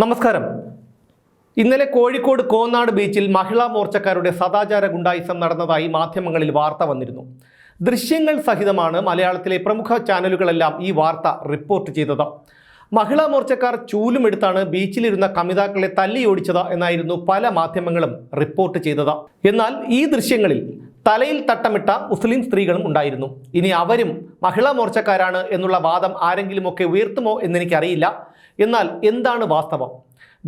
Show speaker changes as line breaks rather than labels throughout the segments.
നമസ്കാരം. ഇന്നലെ കോഴിക്കോട് കോന്നാട് ബീച്ചിൽ മഹിളാ മോർച്ചക്കാരുടെ സദാചാര ഗുണ്ടായിസം നടന്നതായി മാധ്യമങ്ങളിൽ വാർത്ത വന്നിരുന്നു. ദൃശ്യങ്ങൾ സഹിതമാണ് മലയാളത്തിലെ പ്രമുഖ ചാനലുകളെല്ലാം ഈ വാർത്ത റിപ്പോർട്ട് ചെയ്തത്. മഹിളാ മോർച്ചക്കാർ ചൂലുമെടുത്താണ് ബീച്ചിലിരുന്ന കമിതാക്കളെ തല്ലിയോടിച്ചത് എന്നായിരുന്നു പല മാധ്യമങ്ങളും റിപ്പോർട്ട് ചെയ്തത്. എന്നാൽ ഈ ദൃശ്യങ്ങളിൽ തലയിൽ തട്ടമിട്ട മുസ്ലിം സ്ത്രീകളും ഉണ്ടായിരുന്നു. ഇനി അവരും മഹിളാ മോർച്ചക്കാരാണ് എന്നുള്ള വാദം ആരെങ്കിലുമൊക്കെ ഉയർത്തുമോ എന്നെനിക്കറിയില്ല. എന്നാൽ എന്താണ് വാസ്തവം?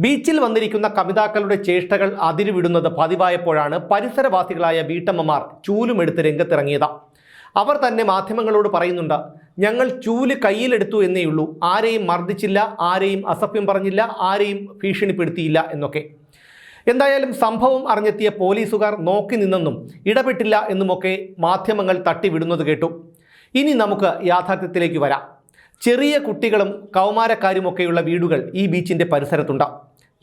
ബീച്ചിൽ വന്നിരിക്കുന്ന കവിതാക്കളുടെ ചേഷ്ടകൾ അതിരുവിടുന്നത് പതിവായപ്പോഴാണ് പരിസരവാസികളായ വീട്ടമ്മമാർ ചൂലുമെടുത്ത് രംഗത്തിറങ്ങിയത്. അവർ തന്നെ മാധ്യമങ്ങളോട് പറയുന്നുണ്ട് ഞങ്ങൾ ചൂൽ കയ്യിലെടുത്തു എന്നേയുള്ളൂ ആരെയും മർദ്ദിച്ചില്ല ആരെയും അസഭ്യം പറഞ്ഞില്ല ആരെയും ഭീഷണിപ്പെടുത്തിയില്ല എന്നൊക്കെ. എന്തായാലും സംഭവം അറിഞ്ഞെത്തിയ പോലീസുകാർ നോക്കി നിന്നെന്നും ഇടപെട്ടില്ല എന്നുമൊക്കെ മാധ്യമങ്ങൾ തട്ടിവിടുന്നത് കേട്ടു. ഇനി നമുക്ക് യാഥാർത്ഥ്യത്തിലേക്ക് വരാം. ചെറിയ കുട്ടികളും കൗമാരക്കാരുമൊക്കെയുള്ള വീടുകൾ ഈ ബീച്ചിന്റെ പരിസരത്തുണ്ട്.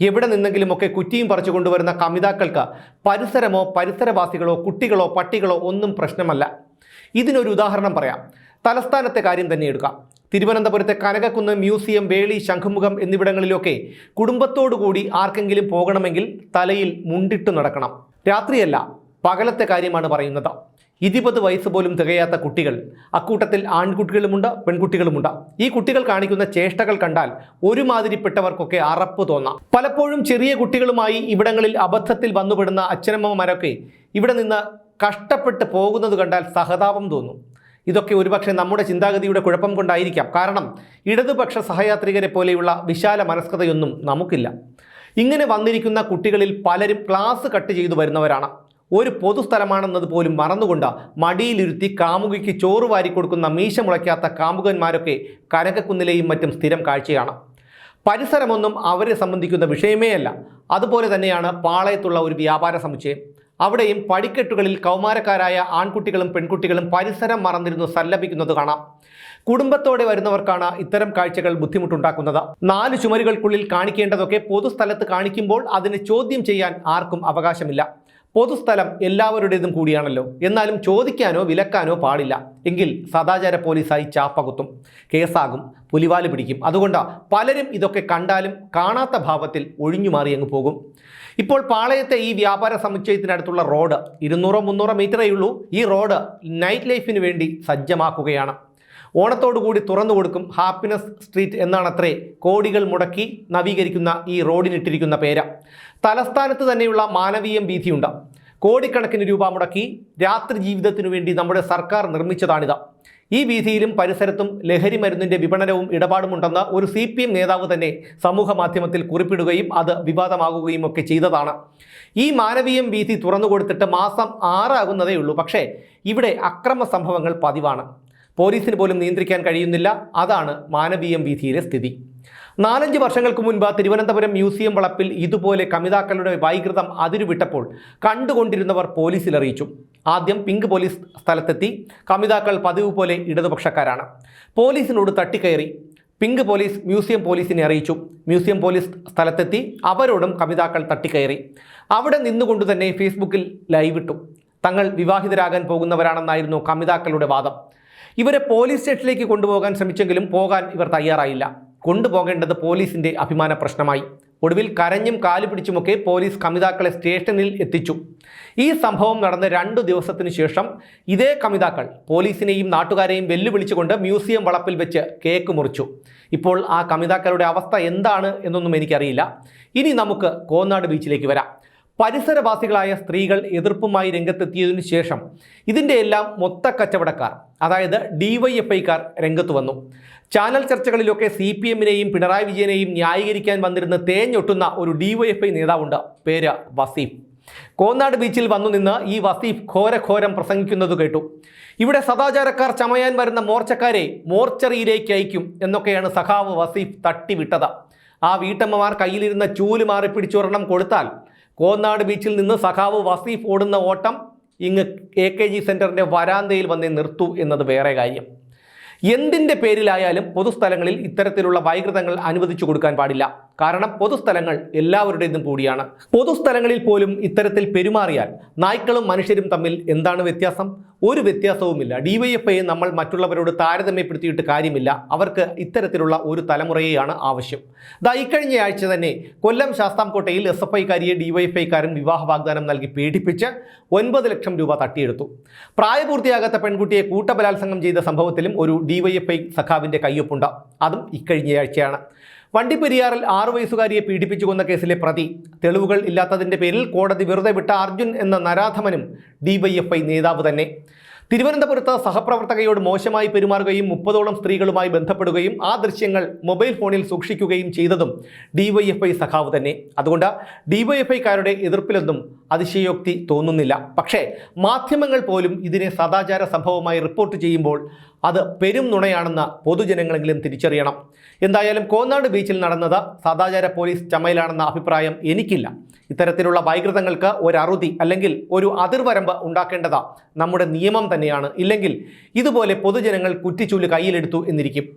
എവിടെ നിന്നെങ്കിലുമൊക്കെ കുറ്റിയും പറിച്ചു കൊണ്ടുവരുന്ന കമിതാക്കൾക്ക് പരിസരമോ പരിസരവാസികളോ കുട്ടികളോ പട്ടികളോ ഒന്നും പ്രശ്നമല്ല. ഇതിനൊരു ഉദാഹരണം പറയാം. തലസ്ഥാനത്തെ കാര്യം തന്നെ എടുക്കാം. തിരുവനന്തപുരത്തെ കനകക്കുന്ന് മ്യൂസിയം വേളി ശംഖുമുഖം എന്നിവിടങ്ങളിലൊക്കെ കുടുംബത്തോടുകൂടി ആർക്കെങ്കിലും പോകണമെങ്കിൽ തലയിൽ മുണ്ടിട്ട് നടക്കണം. രാത്രിയല്ല പകലത്തെ കാര്യമാണ് പറയുന്നത്. ഇരുപത് വയസ്സ് പോലും തികയാത്ത കുട്ടികൾ അക്കൂട്ടത്തിൽ ആൺകുട്ടികളുമുണ്ട് പെൺകുട്ടികളുമുണ്ട്. ഈ കുട്ടികൾ കാണിക്കുന്ന ചേഷ്ടകൾ കണ്ടാൽ ഒരുമാതിരിപ്പെട്ടവർക്കൊക്കെ അറപ്പ് തോന്നാം. പലപ്പോഴും ചെറിയ കുട്ടികളുമായി ഇവിടങ്ങളിൽ അബദ്ധത്തിൽ വന്നുപെടുന്ന അച്ഛനമ്മമാരൊക്കെ ഇവിടെ നിന്ന് കഷ്ടപ്പെട്ട് പോകുന്നത് കണ്ടാൽ സഹതാപം തോന്നും. ഇതൊക്കെ ഒരുപക്ഷെ നമ്മുടെ ചിന്താഗതിയുടെ കുഴപ്പം കൊണ്ടായിരിക്കാം. കാരണം ഇടതുപക്ഷ സഹയാത്രികരെ പോലെയുള്ള വിശാല മനസ്കതയൊന്നും നമുക്കില്ല. ഇങ്ങനെ വന്നിരിക്കുന്ന കുട്ടികളിൽ പലരും ക്ലാസ് കട്ട് ചെയ്തു വരുന്നവരാണ്. ഒരു പൊതുസ്ഥലമാണെന്നത് പോലും മറന്നുകൊണ്ട് മടിയിലിരുത്തി കാമുകിക്ക് ചോറ് വാരി കൊടുക്കുന്ന മീശ മുളയ്ക്കാത്ത കാമുകന്മാരൊക്കെ കനകക്കുന്നിലെയും മറ്റും സ്ഥിരം കാഴ്ചയാണ്. പരിസരമൊന്നും അവരെ സംബന്ധിക്കുന്ന വിഷയമേ അല്ല അതുപോലെ തന്നെയാണ് പാളയത്തുള്ള ഒരു വ്യാപാര സമുച്ചയം. അവിടെയും പടിക്കെട്ടുകളിൽ കൗമാരക്കാരായ ആൺകുട്ടികളും പെൺകുട്ടികളും പരിസരം മറന്നിരുന്നു സല്ലപിക്കുന്നത് കാണാം. കുടുംബത്തോടെ വരുന്നവർക്കാണ് ഇത്തരം കാഴ്ചകൾ ബുദ്ധിമുട്ടുണ്ടാക്കുന്നത്. നാല് ചുമരുകൾക്കുള്ളിൽ കാണിക്കേണ്ടതൊക്കെ പൊതുസ്ഥലത്ത് കാണിക്കുമ്പോൾ അതിന് ചോദ്യം ചെയ്യാൻ ആർക്കും അവകാശമില്ല. പൊതുസ്ഥലം എല്ലാവരുടേതും കൂടിയാണല്ലോ. എന്നാലും ചോദിക്കാനോ വിലക്കാനോ പാടില്ല. എങ്കിൽ സദാചാര പോലീസായി ചാപ്പകുത്തും. കേസാകും പുലിവാൽ പിടിക്കും. അതുകൊണ്ട് പലരും ഇതൊക്കെ കണ്ടാലും കാണാത്ത ഭാവത്തിൽ ഒഴിഞ്ഞു മാറി അങ്ങ് പോകും. ഇപ്പോൾ പാളയത്തെ ഈ വ്യാപാര സമുച്ചയത്തിനടുത്തുള്ള റോഡ് ഇരുന്നൂറോ മുന്നൂറോ മീറ്ററേ ഉള്ളൂ. ഈ റോഡ് നൈറ്റ് ലൈഫിന് വേണ്ടി സജ്ജമാക്കുകയാണ്. ഓണത്തോടുകൂടി തുറന്നു കൊടുക്കും ഹാപ്പിനെസ് സ്ട്രീറ്റ് എന്നാണത്രേ കോടികൾ മുടക്കി നവീകരിക്കുന്ന ഈ റോഡിനിട്ടിരിക്കുന്ന പേര്. തലസ്ഥാനത്ത് തന്നെയുള്ള മാനവീയം വീതിയുണ്ട് കോടിക്കണക്കിന് രൂപ മുടക്കി രാത്രി ജീവിതത്തിനു വേണ്ടി നമ്മുടെ സർക്കാർ നിർമ്മിച്ചതാണിത്. ഈ വീതിയിലും പരിസരത്തും ലഹരി മരുന്നിന്റെ വിപണനവും ഇടപാടുമുണ്ടെന്ന് ഒരു സി പി എം നേതാവ് തന്നെ സമൂഹ മാധ്യമത്തിൽ കുറിപ്പിടുകയും അത് വിവാദമാകുകയും ഒക്കെ ചെയ്തതാണ്. ഈ മാനവീയം വീതി തുറന്നു കൊടുത്തിട്ട് മാസം ആറാകുന്നതേ ഉള്ളൂ പക്ഷേ ഇവിടെ അക്രമ സംഭവങ്ങൾ പതിവാണ്. പോലീസിന് പോലും നിയന്ത്രിക്കാൻ കഴിയുന്നില്ല. അതാണ് മാനവീയം വീതിയിലെ സ്ഥിതി. നാലഞ്ച് വർഷങ്ങൾക്ക് മുൻപ് തിരുവനന്തപുരം മ്യൂസിയം വളപ്പിൽ ഇതുപോലെ കമിതാക്കളുടെ വൈകൃതം അതിരുവിട്ടപ്പോൾ കണ്ടുകൊണ്ടിരുന്നവർ പോലീസിൽ അറിയിച്ചു. ആദ്യം പിങ്ക് പോലീസ് സ്ഥലത്തെത്തി. കമിതാക്കൾ പതിവ് പോലെ ഇടതുപക്ഷക്കാരാണ്. പോലീസിനോട് തട്ടിക്കയറി. പിങ്ക് പോലീസ് മ്യൂസിയം പോലീസിനെ അറിയിച്ചു. മ്യൂസിയം പോലീസ് സ്ഥലത്തെത്തി. അവരോടും കമിതാക്കൾ തട്ടിക്കയറി. അവിടെ നിന്നുകൊണ്ട് തന്നെ ഫേസ്ബുക്കിൽ ലൈവിട്ടു തങ്ങൾ വിവാഹിതരാകാൻ പോകുന്നവരാണെന്നായിരുന്നു കമിതാക്കളുടെ വാദം. ഇവരെ പോലീസ് സ്റ്റേഷനിലേക്ക് കൊണ്ടുപോകാൻ ശ്രമിച്ചെങ്കിലും പോകാൻ ഇവർ തയ്യാറായില്ല. കൊണ്ടുപോകേണ്ടത് പോലീസിന്റെ അഭിമാന പ്രശ്നമായി. ഒടുവിൽ കരഞ്ഞും കാലു പിടിച്ചുമൊക്കെ പോലീസ് കമിതാക്കളെ സ്റ്റേഷനിൽ എത്തിച്ചു. ഈ സംഭവം നടന്ന രണ്ടു ദിവസത്തിനു ശേഷം ഇതേ കമിതാക്കൾ പോലീസിനെയും നാട്ടുകാരെയും വെല്ലുവിളിച്ചുകൊണ്ട് മ്യൂസിയം വളപ്പിൽ വെച്ച് കേക്ക് മുറിച്ചു. ഇപ്പോൾ ആ കമിതാക്കളുടെ അവസ്ഥ എന്താണ് എന്നൊന്നും എനിക്കറിയില്ല. ഇനി നമുക്ക് കോന്നാട് ബീച്ചിലേക്ക് വരാം. പരിസരവാസികളായ സ്ത്രീകൾ എതിർപ്പുമായി രംഗത്തെത്തിയതിനു ശേഷം ഇതിന്റെ എല്ലാം മൊത്ത കച്ചവടക്കാർ അതായത് ഡിവൈഎഫ്ഐക്കാർ രംഗത്ത് വന്നു. ചാനൽ ചർച്ചകളിലൊക്കെ സി പി എമ്മിനെയും പിണറായി വിജയനെയും ന്യായീകരിക്കാൻ വന്നിരുന്ന തേഞ്ഞൊട്ടുന്ന ഒരു ഡിവൈഎഫ്ഐ നേതാവുണ്ട് പേര് വസീഫ് കോന്നാട് ബീച്ചിൽ വന്നു നിന്ന് ഈ വസീഫ് ഘോരഘോരം പ്രസംഗിക്കുന്നത് കേട്ടു. ഇവിടെ സദാചാരക്കാർ ചമയാൻ വരുന്ന മോർച്ചക്കാരെ മോർച്ചറിയിലേക്ക് അയക്കും എന്നൊക്കെയാണ് സഖാവ് വസീഫ് തട്ടിവിട്ടത്. ആ വീട്ടമ്മമാർ കയ്യിലിരുന്ന ചൂൽ മാറി പിടിച്ചൊരെണ്ണം കൊടുത്താൽ കോന്നാട് ബീച്ചിൽ നിന്ന് സഖാവ് വസീഫ് ഓടുന്ന ഓട്ടം ഇങ്ങ് എ കെ ജി സെന്ററിന്റെ വരാന്തയിൽ വന്നേ നിർത്തൂ എന്നത് വേറെ കാര്യം. എന്തിന്റെ പേരിലായാലും പൊതുസ്ഥലങ്ങളിൽ ഇത്തരത്തിലുള്ള വൈകൃതങ്ങൾ അനുവദിച്ചു കൊടുക്കാൻ പാടില്ല. കാരണം പൊതുസ്ഥലങ്ങൾ എല്ലാവരുടേതും കൂടിയാണ്. പൊതുസ്ഥലങ്ങളിൽ പോലും ഇത്തരത്തിൽ പെരുമാറിയാൽ നായ്ക്കളും മനുഷ്യരും തമ്മിൽ എന്താണ് വ്യത്യാസം? ഒരു വ്യത്യാസവുമില്ല. ഡിവൈഎഫ്ഐയെ നമ്മൾ മറ്റുള്ളവരോട് താരതമ്യപ്പെടുത്തിയിട്ട് കാര്യമില്ല. അവർക്ക് ഇത്തരത്തിലുള്ള ഒരു തലമുറയെയാണ് ആവശ്യം. ദാ ഇക്കഴിഞ്ഞ ആഴ്ച തന്നെ കൊല്ലം ശാസ്താംകോട്ടയിൽ എസ് എഫ് ഐക്കാരിയെ ഡിവൈഎഫ്ഐക്കാരൻ വിവാഹ വാഗ്ദാനം നൽകി പീഡിപ്പിച്ച് ഒൻപത് ലക്ഷം രൂപ തട്ടിയെടുത്തു. പ്രായപൂർത്തിയാകാത്ത പെൺകുട്ടിയെ കൂട്ടബലാത്സംഗം ചെയ്ത സംഭവത്തിലും ഒരു ഡിവൈഎഫ്ഐ സഖാവിന്റെ കയ്യൊപ്പുണ്ട്. അതും ഇക്കഴിഞ്ഞയാഴ്ചയാണ് വണ്ടിപ്പെരിയാറിൽ ആറു വയസ്സുകാരിയെ പീഡിപ്പിച്ചു കൊന്ന കേസിലെ പ്രതി. തെളിവുകൾ ഇല്ലാത്തതിന്റെ പേരിൽ കോടതി വെറുതെ വിട്ട അർജുൻ എന്ന നരാധമനും ഡിവൈഎഫ്ഐ നേതാവ് തന്നെ. തിരുവനന്തപുരത്ത് സഹപ്രവർത്തകയോട് മോശമായി പെരുമാറുകയും മുപ്പതോളം സ്ത്രീകളുമായി ബന്ധപ്പെടുകയും ആ ദൃശ്യങ്ങൾ മൊബൈൽ ഫോണിൽ സൂക്ഷിക്കുകയും ചെയ്തതും ഡിവൈഎഫ്ഐ സഖാവ് തന്നെ. അതുകൊണ്ട് ഡിവൈഎഫ്ഐക്കാരുടെ എതിർപ്പിലൊന്നും അതിശയോക്തി തോന്നുന്നില്ല. പക്ഷേ മാധ്യമങ്ങൾ പോലും ഇതിനെ സദാചാര സംഭവമായി റിപ്പോർട്ട് ചെയ്യുമ്പോൾ അത് പെരും നുണയാണെന്ന് പൊതുജനങ്ങളെങ്കിലും തിരിച്ചറിയണം. എന്തായാലും കോന്നാട് ബീച്ചിൽ നടന്നത് സദാചാര പോലീസ് ചമയിലാണെന്ന അഭിപ്രായം എനിക്കില്ല. ഇത്തരത്തിലുള്ള വൈകൃതങ്ങൾക്ക് ഒരറുതി അല്ലെങ്കിൽ ഒരു അതിർവരമ്പ് ഉണ്ടാക്കേണ്ടത് നമ്മുടെ നിയമം തന്നെയാണ്. ഇല്ലെങ്കിൽ ഇതുപോലെ പൊതുജനങ്ങൾ കുറ്റിച്ചൂൽ കയ്യിലെടുത്തു എന്നിരിക്കും.